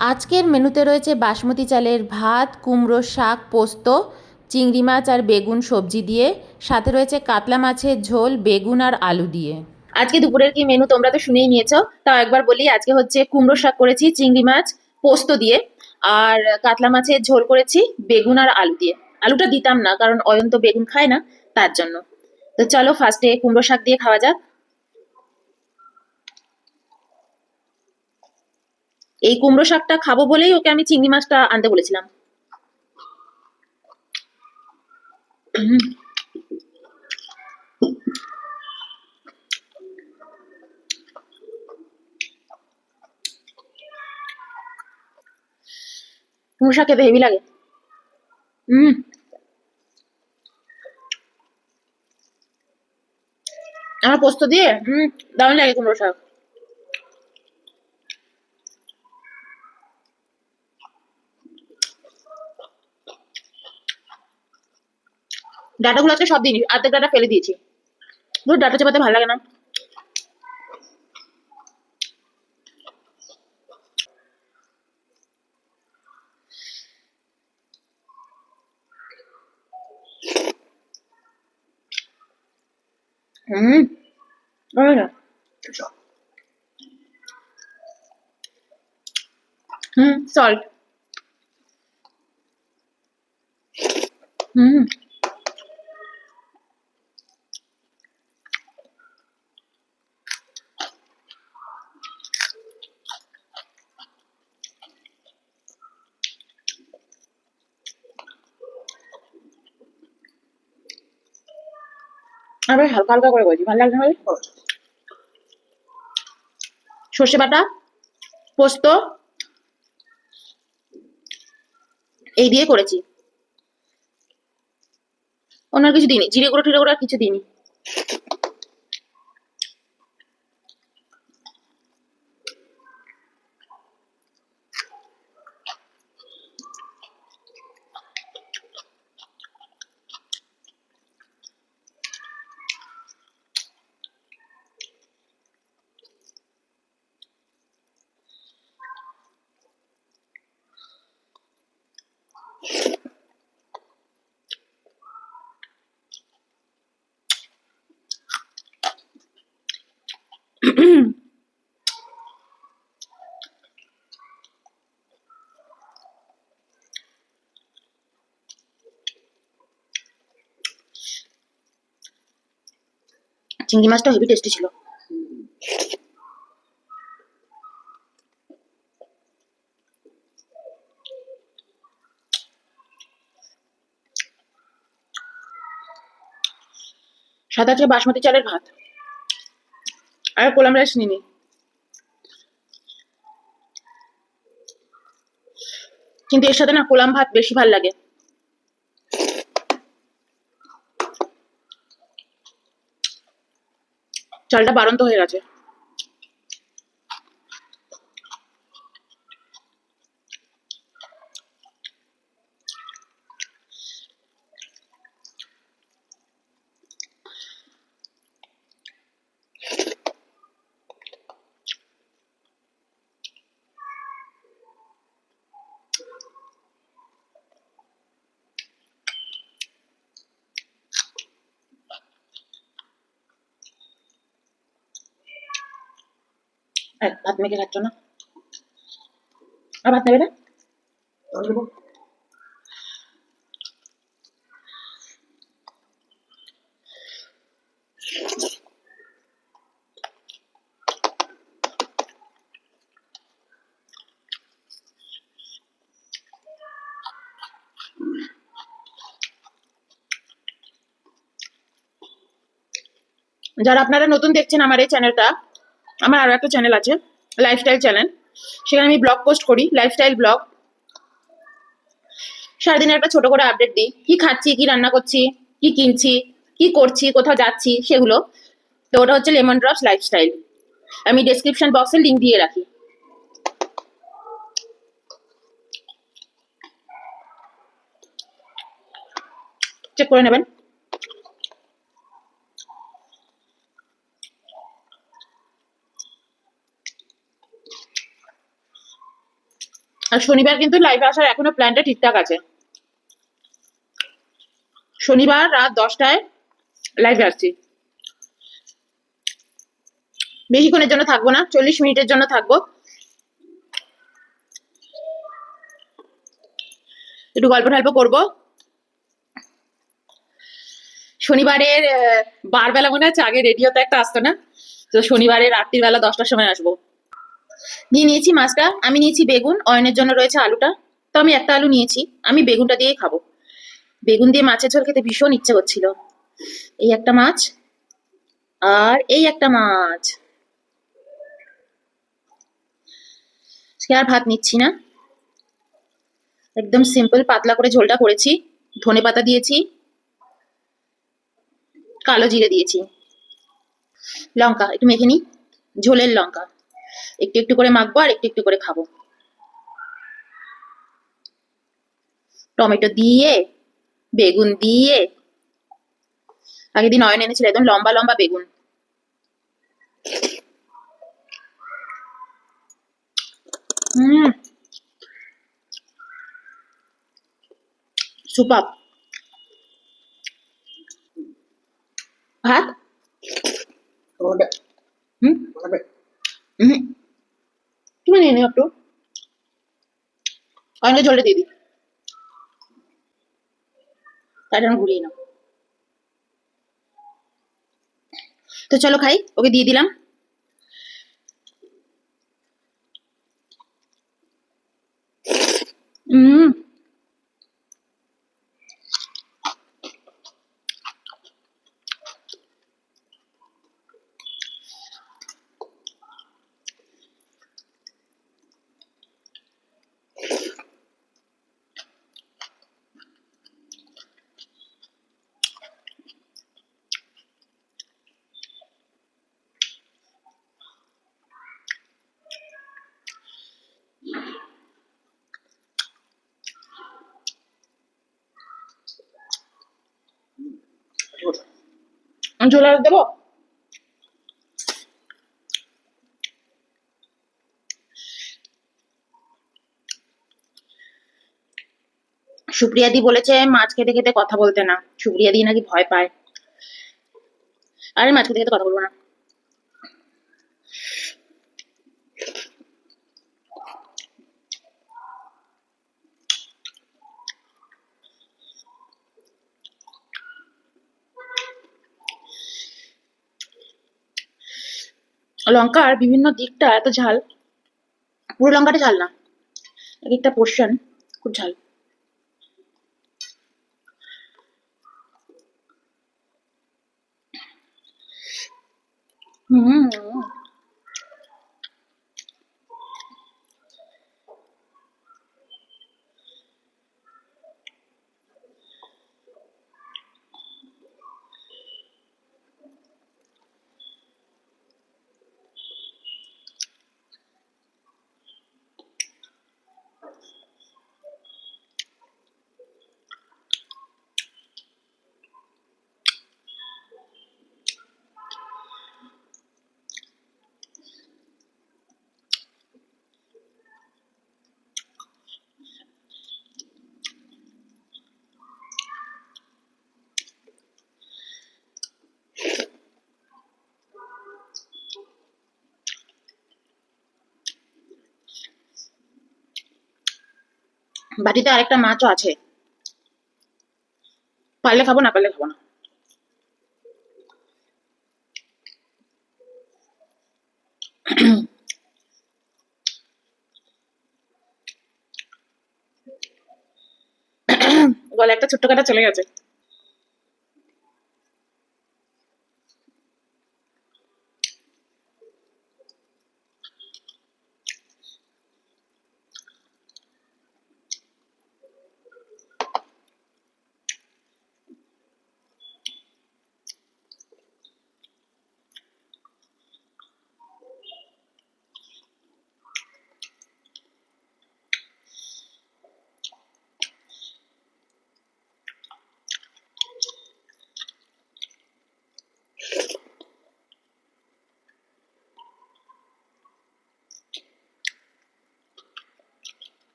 আজকের মেনুতে রয়েছে বাসমতি চালের ভাত, কুমড়ো শাক, পোস্ত, চিংড়ি মাছ আর বেগুন সবজি দিয়ে। সাথে রয়েছে কাতলা মাছের ঝোল, বেগুন আর আলু দিয়ে। আজকে দুপুরের কি মেনু তোমরা তো শুনেই নিয়েছো, তাও একবার বলি, আজকে হচ্ছে কুমড়ো শাক করেছি, চিংড়ি মাছ, পোস্ত দিয়ে। আর কাতলা মাছের ঝোল করেছি, বেগুন আর আলু দিয়ে। আলুটা দিতাম না, কারণ অয়ন্ত বেগুন খায় না, তার জন্য। তো চলো ফার্স্টে কুমড়ো শাক দিয়ে খাওয়া যাক। এই কুমড়ো শাকটা খাব বলেই ওকে আমি চিংড়ি মাছটা আনতে বলেছিলাম। কুমড়ো শাক খেতে হেভি লাগে। হুম আমার পোস্ত দিয়ে, হুম, দারুণ লাগে কুমড়ো শাক। ডাটাগুলো আজকে সব দিইনি অর্ধেক ডাটা ফেলে দিয়েছি। ধর ডাটা চাপাতে ভালো লাগে না। Hmm salt hmm. আবার হালকা হালকা করে করেছি ভালো লাগছে সর্ষে বাটা পোস্ত এই দিয়ে করেছি। অন্য কিছু দিইনি। জিরে গুঁড়ো টিরে গুঁড়ো আর কিছু দিইনি। চিংড়ি মাছটা হেভি টেস্টি ছিল। সাদা আজকে বাসমতি চালের ভাত। আর কোলাম রাইস নিনি কিন্তু এর সাথে না কোলাম ভাত বেশি ভালো লাগে। চালটা বাড়ন্ত হয়ে গেছে এই, ভাত মেখে খাচ্ছ না। আর ভাত নেবে না? যারা আপনারা নতুন দেখছেন আমার এই চ্যানেলটা আমার আরও একটা চ্যানেল আছে লাইফস্টাইল চ্যানেল সেখানে আমি ব্লগ পোস্ট করি লাইফস্টাইল ব্লগ সারাদিনে একটা ছোট করে আপডেট দিই, কি খাচ্ছি, কি রান্না করছি, কি কিনছি, কি করছি, কোথাও যাচ্ছি, সেগুলো। তো ওটা হচ্ছে লেমন ড্রপস লাইফস্টাইল আমি ডেসক্রিপশন বক্সে লিংক দিয়ে রাখি। চেক করে নেবেন। আর শনিবার কিন্তু লাইভে আসার এখনও প্ল্যানটা ঠিকঠাক আছে। শনিবার রাত দশটায় লাইভে আসছি। বেশিক্ষণের জন্য থাকব না, চল্লিশ মিনিটের জন্য থাকব। একটু গল্প টল্প করব। শনিবারের বারবেলা মনে হচ্ছে আগে রেডিওতে একটা আসতো না? তো শনিবারের রাত্রিবেলা দশটার সময় আসব। নিয়ে নিয়েছি, মাছটা। আমি নিয়েছি বেগুন, অয়নের জন্য রয়েছে আলুটা। তো আমি একটা আলু নিয়েছি, আমি বেগুনটা দিয়েই খাব। বেগুন দিয়ে মাছের ঝোল খেতে ভীষণ ইচ্ছে করছিল। এই একটা মাছ, আর এই একটা মাছ। আর ভাত নিচ্ছি না। একদম সিম্পল পাতলা করে ঝোলটা করেছি। ধনে পাতা দিয়েছি, কালো জিরে দিয়েছি। লঙ্কা, একটু মেখে নিই। ঝোলের লঙ্কা। একটু একটু করে মাখবো আর একটু একটু করে খাব। টমেটো দিয়ে বেগুন দিয়ে আগের দিন অয়ন এনেছিল একদম লম্বা লম্বা বেগুন। হুম। সুপার ভাত? হুম? হুম। তুমি নিয়ে নিও একটু অনেক জলটা দিয়ে দিই। তার জন্য ঘুরিয়ে নাও তো চলো খাই, ওকে দিয়ে দিলাম। হুম ঝোল দেবো? সুপ্রিয়াদি বলেছে, মাছ খেতে খেতে কথা বলতে না। সুপ্রিয়াদি নাকি ভয় পায়। আরে মাছ খেতে খেতে কথা বলব না। লঙ্কার বিভিন্ন দিকটা এত ঝাল। পুরো লঙ্কাটা ঝাল না। এক একটা পোর্শন খুব ঝাল। হুম বাটিতে আরেকটা মাছও আছে। পারলে খাব, না পারলে খাব না। গলে একটা ছোট্ট কাটা চলে গেছে।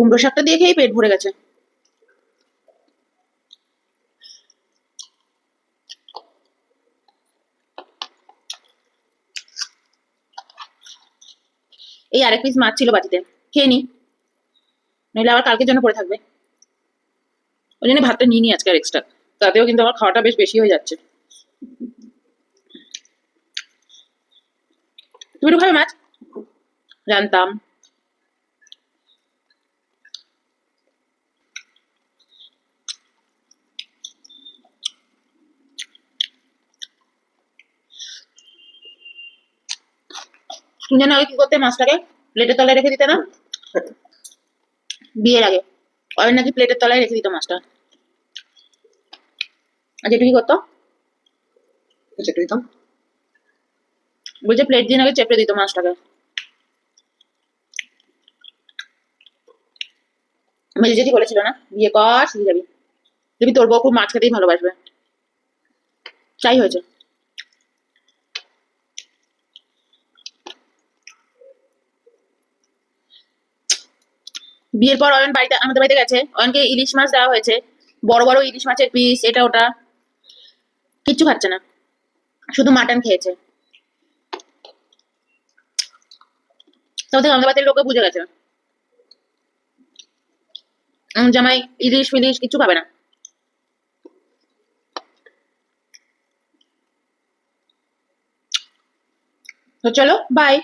কুমড়ো শাকটা দিয়ে খেয়েই পেট ভরে গেছে। এই আরেক পিস মাছ ছিল বাটিতে। খেয়ে নি। নইলে আবার কালকের জন্য পড়ে থাকবে। ওই জন্য ভাতটা নিয়ে নি আজকে আর এক্সট্রা তাতেও কিন্তু আমার খাওয়াটা বেশ বেশি হয়ে যাচ্ছে। তুমি খাবে মাছ? জানতাম। জানো আগে কি করতে মাছটাকে প্লেটের তলায় রেখে দিতে না? বিয়ের আগে। অয়ন নাকি প্লেটের তলায় রেখে দিত মাছটা। আর যেটু কি করতো? চেটে দিতাম বলছে প্লেট দিয়ে নাকি চেপড়ে দিত মাছটাকে। মেজে জেঠি বলেছিল না? বিয়ে কর শিখে যাবি। দেখবি তোর বউ খুব মাছ খেতেই ভালোবাসবে। তাই হয়েছে। বিয়ের পর অয়ন বাড়িতে, আমাদের বাড়িতে গেছে। অয়নকে ইলিশ মাছ দেওয়া হয়েছে। বড় বড় ইলিশ মাছের পিস এটা ওটা। কিচ্ছু খাচ্ছে না। শুধু মাটন খেয়েছে। তবে আমাদের লোকে বুঝে গেছে। জামাই ইলিশ ফিলিশ কিছু খাবে না। তো চলো বাই